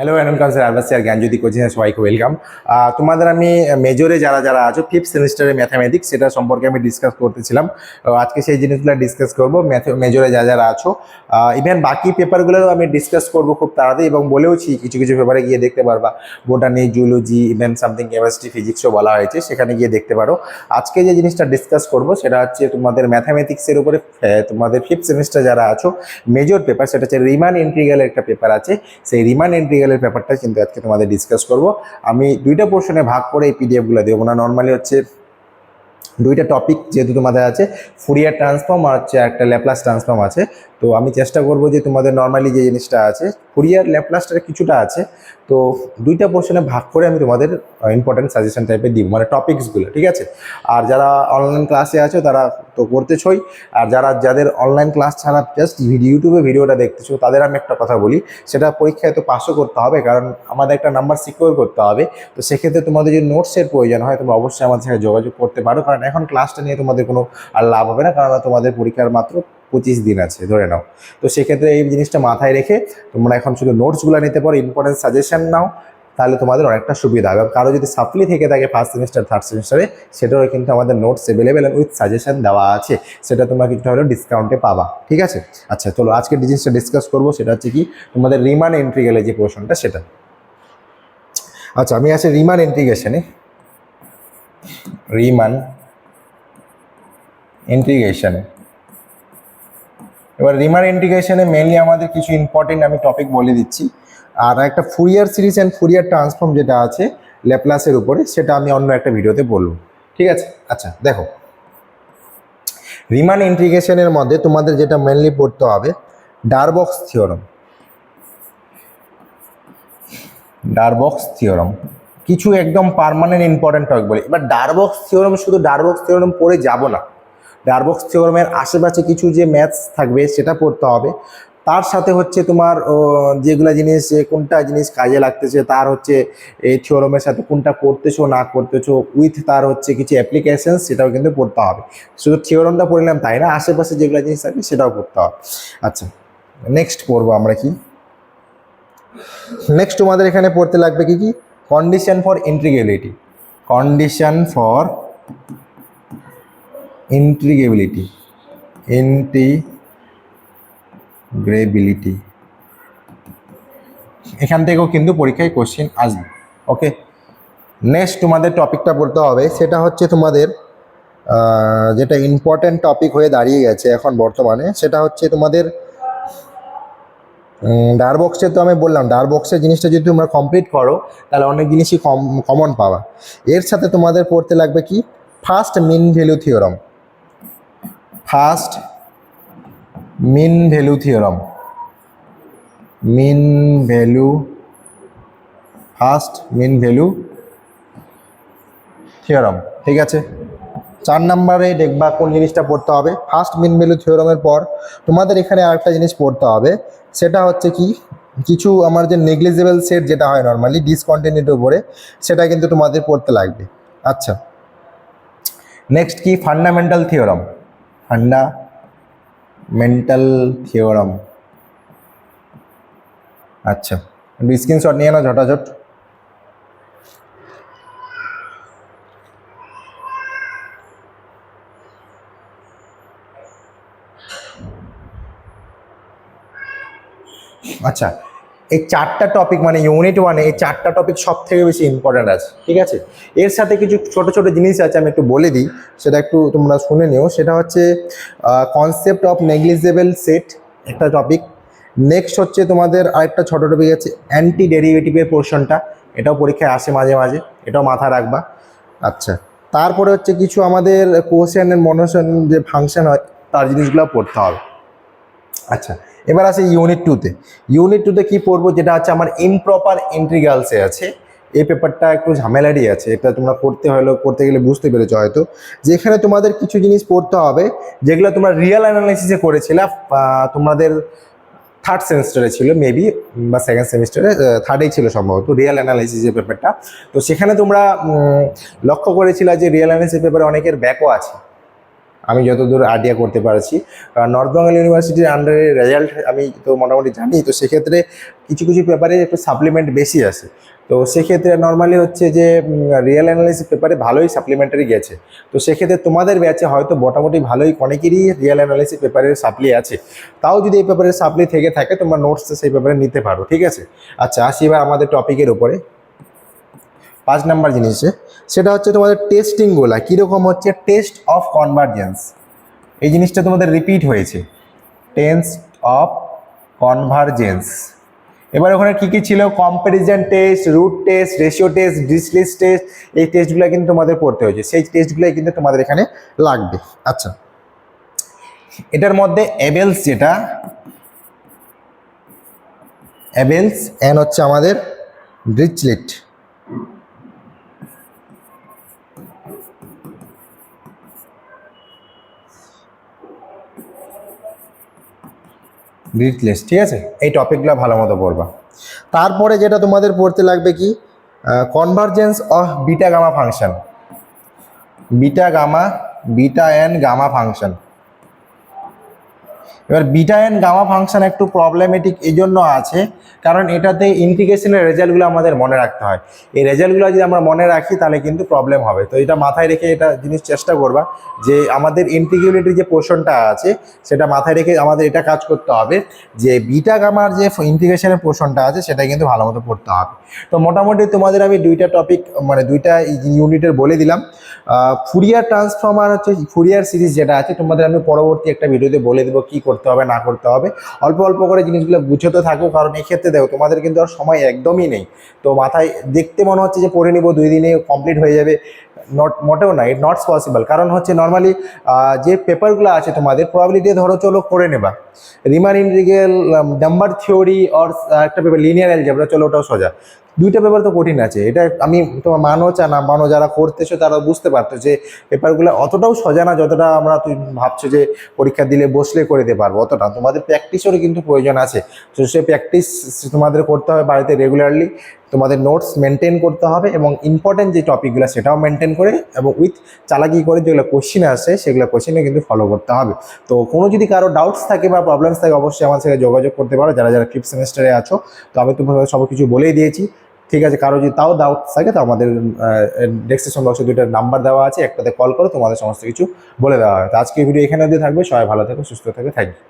Hello annual council আরবাসিয়ার Gyanjyoti coaching সবাইকে welcome তোমাদের আমি মেজরে যারা যারা আছো ফিফথ সেমিস্টারে ম্যাথামেটিক্স সেটা সম্পর্কে আমি ডিসকাস করতেছিলাম। আজকে সেই জিনিসগুলো ডিসকাস করব মেজরে যা যারা আছো। ইভেন বাকি পেপারগুলোও আমি ডিসকাস করব খুব তাড়াতাড়ি এবং বলেওছি, কিছু কিছু পেপারে গিয়ে দেখতে পারবা। Botany zoology even something chemistry ফিজিক্সও বলা হয়েছে, সেখানে গিয়ে দেখতে পারো। আজকে যে জিনিসটা ডিসকাস করব, সেটা হচ্ছে তোমাদের ম্যাথামেটিক্সের উপরে তোমাদের ফিফথ সেমিস্টার যারা আছো মেজর পেপার সেটা হচ্ছে রিমান ইন্ট্রিগালের একটা পেপার আছে। সেই রিমান ইন্টিগ্রালের ব্যাপারটা কিন্তু আজকে তোমাদের ডিসকাস করব। আমি দুইটা পোর্শনে ভাগ করে এই পিডিএফগুলো দেবো না। নর্মালি হচ্ছে দুইটা টপিক যেহেতু তোমাদের আছে ফুরিয়ার ট্রান্সফর্ম আর হচ্ছে একটা ল্যাপ্লাস ট্রান্সফর্ম আছে। তো আমি চেষ্টা করব যে তোমাদের নর্মালি যে জিনিসটা আছে ফুরিয়ার ল্যাপ্লাসটার কিছুটা আছে, তো দুইটা পোর্শনে ভাগ করে আমি তোমাদের ইম্পর্টেন্ট সাজেশন টাইপের দিব মানে টপিকসগুলো ঠিক আছে? আর যারা অনলাইন ক্লাসে আছো তারা তো করতেছই, আর যারা, যাদের অনলাইন ক্লাস ছাড়া জাস্ট ভিডিও ইউটিউবে ভিডিওটা দেখতেছো, তাদের আমি একটা কথা বলি, সেটা পরীক্ষায় তো পাসও করতে হবে, কারণ আমাদের একটা নাম্বার সিকিউর করতে হবে, তো সেক্ষেত্রে তোমাদের যে নোটসের প্রয়োজন হয়, তোমরা অবশ্যই আমাদের সাথে যোগাযোগ করতে পারো, কারণ এখন ক্লাসটা নিয়ে তোমাদের কোনো আর লাভ হবে না, কারণ তোমাদের পরীক্ষার মাত্র পঁচিশ দিন আছে, ধরে নাও। তো সেক্ষেত্রে এই জিনিসটা মাথায় রেখে তোমরা এখন শুধু নোটসগুলো নিতে পারো ইম্পর্টেন্ট সাজেশন নাও, তাহলে তোমাদের অনেকটা সুবিধা হবে। কারও যদি সাপ্লি থেকে থাকে ফার্স্ট সেমিস্টার থার্ড সেমিস্টারে সেটারও কিন্তু আমাদের নোটস অ্যাভেলেবেল উইথ সাজেশন দেওয়া আছে। সেটা তোমরা কিছুটা হলেও ডিসকাউন্টে পাবা, ঠিক আছে? আচ্ছা চলো আজকে জিনিসটা ডিসকাস করব সেটা হচ্ছে কি, তোমাদের রিমান এন্ট্রি গেলে যে পোর্শনটা সেটা। আচ্ছা আমি আছি রিমান ইন্টিগ্রেশনে রিমান ইন্টিগ্রেশনে এবার রিমান ইন্টিগ্রেশনে মেনলি আমাদের কিছু ইম্পর্টেন্ট আমি টপিক বলে দিচ্ছি। আর একটা Fourier series and Fourier transform যেটা আছে ল্যাপ্লাসের উপরে, সেটা আমি অন্য একটা ভিডিওতে বলব। ঠিক আছে? আচ্ছা দেখো। রিমান ইন্টিগ্রেশনের মধ্যে তোমাদের যেটা মেনলি পড়তে হবে ডারবক্স থিওরম ডারবক্স থিওরম কিছু একদম পার্মানেন্ট ইম্পর্টেন্ট টপিক বলি। এবার ডারবক্স থিওরম শুধু ডারবক্স থিওরম পড়ে যাব না। ডারবক্স থিওরমের আশেপাশে কিছু যে ম্যাথস থাকবে সেটা পড়তে হবে। তার সাথে হচ্ছে তোমার যেগুলা জিনিস কোনটা জিনিস কাজে লাগতেছে, তার হচ্ছে এই থিওরমের সাথে কোনটা করতেছো না করতেছো উইথ তার হচ্ছে কিছু অ্যাপ্লিকেশন সেটাও কিন্তু পড়তে হবে। শুধু থিওরমটা পড়লাম তাই না? আশেপাশে যেগুলো জিনিস থাকবে, সেটাও পড়তে হবে। আচ্ছা নেক্সট পড়ব আমরা কি? নেক্সট তোমাদের এখানে পড়তে লাগবে কি কি? Condition for integrability condition for integrability integrability এখান থেকেও কিন্তু পরীক্ষায় কোশ্চেন আসবে ওকে নেক্সট তোমাদের টপিকটা পড়তে হবে, সেটা হচ্ছে তোমাদের যেটা ইম্পর্ট্যান্ট টপিক হয়ে দাঁড়িয়ে গেছে এখন বর্তমানে, সেটা হচ্ছে তোমাদের ডার বক্সে তো আমি বললাম ডার বক্সের জিনিসটা যদি তোমরা কমপ্লিট করো, তাহলে অনেক জিনিসই কম কমন পাওয়া এর সাথে তোমাদের পড়তে লাগবে কি? First mean value theorem first mean value theorem mean value first mean value theorem ঠিক আছে? চার নম্বরে দেখবা কোন জিনিসটা পড়তে হবে। ফার্স্ট মিন ভ্যালু থিওরমের পর তোমাদের এখানে আরেকটা জিনিস পড়তে হবে। সেটা হচ্ছে কি, কিছু আমার যে নেগলিজেবল সেট যেটা হয় নর্মালি ডিসকন্টিনিউটির উপরে, সেটা কিন্তু তোমাদের পড়তে লাগবে। আচ্ছা। নেক্সট কি? ফান্ডামেন্টাল থিওরম ফান্ডামেন্টাল থিওরম আচ্ছা একটু স্ক্রিনশট নিয়ে না ঝটাঝট আচ্ছা এই চারটা টপিক মানে ইউনিট ওয়ানে এই চারটা টপিক সব থেকে বেশি ইম্পর্ট্যান্ট আছে, ঠিক আছে? এর সাথে কিছু ছোট ছোট জিনিস আছে, আমি একটু বলে দিই, সেটা একটু তোমরা শুনে নিও। সেটা হচ্ছে কনসেপ্ট অফ নেগলিজেবল সেট একটা টপিক নেক্সট হচ্ছে তোমাদের আরেকটা ছোট টপিক আছে অ্যান্টি ডেরিভেটিভের পোর্শনটা এটাও পরীক্ষায় আসে মাঝে মাঝে, এটাও মাথা রাখবা। আচ্ছা তারপরে হচ্ছে কিছু আমাদের কোশ্চেনের মনোশন যে ফাংশন হয়, তার জিনিসগুলো পড়তে হবে। আচ্ছা এবার আছে ইউনিট টুতে ইউনিট টুতে কি পড়ব? যেটা হচ্ছে আমার ইমপ্রপার ইন্ট্রিগালসে আছে। এই পেপারটা একটু ঝামেলারই আছে। এটা তোমরা করতে হলো, করতে গেলে বুঝতে পেরেছ হয়তো। যেখানে তোমাদের কিছু জিনিস পড়তে হবে, যেগুলো তোমরা রিয়েল অ্যানালাইসিসে করেছিলে তোমাদের থার্ড সেমিস্টারে ছিল মেবি বা সেকেন্ড সেমিস্টারে থার্ডেই ছিল সম্ভবত রিয়েল অ্যানালাইসিসের পেপারটা তো সেখানে তোমরা লক্ষ্য করেছিলে যে রিয়েল অ্যানালাইসিস পেপারে অনেকের ব্যাকও আছে। আমি যতদূর আইডিয়া করতে পারছি। নর্থ বেঙ্গল ইউনিভার্সিটির আন্ডারে রেজাল্ট আমি তো মোটামুটি জানি, তো সেক্ষেত্রে কিছু কিছু পেপারে একটু সাপ্লিমেন্ট বেশি আসে তো সেক্ষেত্রে নর্মালি হচ্ছে যে রিয়েল অ্যানালাইসিস পেপারে ভালোই সাপ্লিমেন্টারি গেছে। তো সেক্ষেত্রে তোমাদের ব্যাচে হয়তো মোটামুটি ভালোই অনেকেরই রিয়েল অ্যানালাইসিস পেপারের সাপ্লি আছে। তাও যদি এই পেপারের সাপ্লি থেকে থাকে, তোমরা নোটস সেই পেপারে নিতে পারো, ঠিক আছে? আচ্ছা আসি এবার আমাদের টপিকের উপরে। পাঁচ নাম্বার জিনিসে সেটা হচ্ছে তোমাদের টেস্টিংগুলা কীরকম হচ্ছে টেস্ট অফ কনভার্জেন্স এই জিনিসটা তোমাদের রিপিট হয়েছে। টেস্ট অফ কনভার্জেন্স এবার ওখানে কী কী ছিল? Comparison test root test ratio test Dirichlet's test এই টেস্টগুলো কিন্তু তোমাদের পড়তে হয়েছে। সেই টেস্টগুলোই কিন্তু তোমাদের এখানে লাগবে। আচ্ছা। এটার মধ্যে এবেলস যেটা এবেলস এন হচ্ছে আমাদের ড্রিচলেট ডিটলেস ঠিক আছে? এই টপিকগুলো ভালো মতো পড়বা। তারপরে যেটা তোমাদের পড়তে লাগবে কি? Convergence of beta gamma function beta gamma beta and gamma function এবার বিটা এন গামা ফাংশন একটু প্রবলেমেটিক এই জন্য আছে, কারণ এটাতে ইন্টিগ্রেশনের রেজাল্টগুলো আমাদের মনে রাখতে হয়। এই রেজাল্টগুলো যদি আমরা মনে রাখি, তাহলে কিন্তু প্রবলেম হবে। তো এটা মাথায় রেখে এটা জিনিস চেষ্টা করবা যে আমাদের ইন্টিগ্রেলিটির যে পোর্শনটা আছে, সেটা মাথায় রেখে আমাদের এটা কাজ করতে হবে যে বিটা গামার যে ইন্টিগ্রেশনের পোর্শনটা আছে, সেটা কিন্তু ভালো মতো পড়তে হবে। তো মোটামুটি তোমাদের আমি দুইটা টপিক মানে দুইটা ইউনিটের বলে দিলাম। ফুরিয়ার ট্রান্সফর্মার হচ্ছে ফুরিয়ার সিরিজ যেটা আছে, তোমাদের আমি পরবর্তী একটা ভিডিওতে বলে দেবো কী করতে হবে, না করতে হবে। অল্প অল্প করে জিনিসগুলো গুছোতে থাকো, কারণ এক্ষেত্রে দেখো তোমাদের কিন্তু আর সময় একদমই নেই। তো মাথায় দেখতে মনে হচ্ছে যে পড়ে নিব, দুই দিনে কমপ্লিট হয়ে যাবে। নট মোটেও না ইট নটস পসিবল কারণ হচ্ছে নর্মালি যে পেপারগুলো আছে তোমাদের প্রবাবিলিটি ধরো চলো করে নেবা। Riemann integral number theory or একটা পেপার লিনিয়ার অ্যালজেব্রা চলো ওটাও সোজা। দুইটা পেপার তো কঠিন আছে। এটা আমি তোমার মানো চা না মানো যারা করতেছো তারা বুঝতে পারতো যে পেপারগুলো অতটাও সোজা না যতটা আমরা তুমি ভাবছ যে পরীক্ষা দিলে বসলে করে দিতে পারব, অতটা। তোমাদের প্র্যাকটিসেরও কিন্তু প্রয়োজন আছে। তো সে প্র্যাকটিস তোমাদের করতে হবে বাড়িতে রেগুলারলি তোমাদের নোটস মেনটেন করতে হবে এবং ইম্পর্টেন্ট যে টপিকগুলো সেটাও মেনটেন করে এবং উইথ চালাকি করে যেগুলো কোশ্চিন আসে সেগুলো কোশ্চিনে কিন্তু ফলো করতে হবে। তো কোনো যদি কারও ডাউটস থাকে বা প্রবলেমস থাকে অবশ্যই আমার সাথে যোগাযোগ করতে পারো। যারা যারা ফিফথ সেমিস্টারে আছো, তো আমি তোমাদের সব কিছু বলেই দিয়েছি। ঠিক আছে, কারও যদি তাও দাও থাকে, তো আমাদের ডেস্ক্রিপশন বক্সে দুইটা নাম্বার দেওয়া আছে, একটাতে কল করো, তোমাদের সমস্ত কিছু বলে দেওয়া হয় তো আজকে ভিডিও এখানে দিয়ে থাকবে, সবাই ভালো থেকো, সুস্থ থাকবে থ্যাংক ইউ